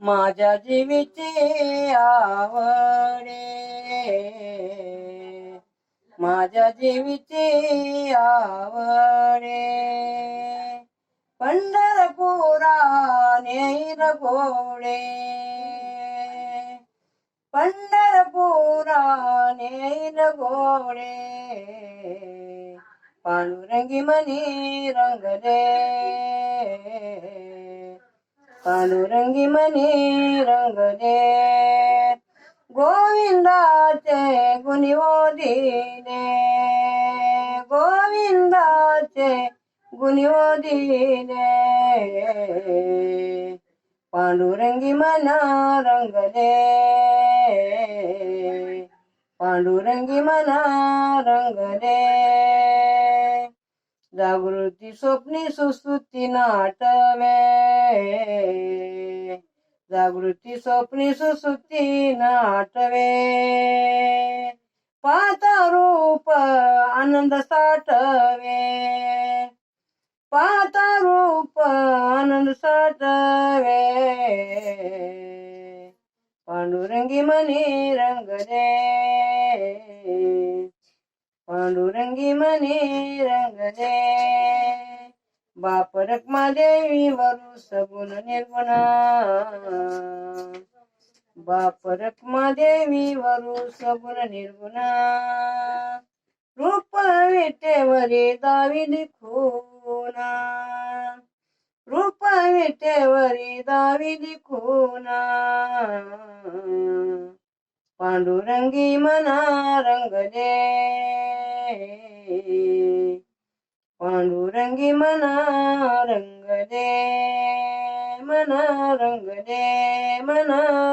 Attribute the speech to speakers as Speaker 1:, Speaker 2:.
Speaker 1: माझ्या जीवीची आवडे माझ्या जीवीची आवडे पंढरपुरा नेर गोडे पंढरपुरा नेर गोडे पांडुरंगी मनी रंगले पांडुरंगी मनी रंगले गोविंदाचे गुणिवो गोविंदाचे गुणिवो पांडुरंगी मना रंगले पांडुरंगी मना रंगले जागृती स्वप्नी सुस्तुती नाट જાગૃતિ સ્વપ્ની સુસુપ્તિ નાટવે. પાતરૂપ આનંદ સાટવે. પાતરૂપ આનંદ સાટવે. પાંડુરંગી મને રંગ દે. પાંડુરંગી મને રંગ દે. બાપ રકમા દેવી વરુ સગુણ નિર્ગુણા. बाप रक्मा देवी वरु सगुण निर्गुणा. रूप विटेवरी दावी लिखुना रूप विटेवरी दावी लिखुना पांडुरंगी मना रंगले. पांडुरंगी मना रंगले मना रंगले मना रंगले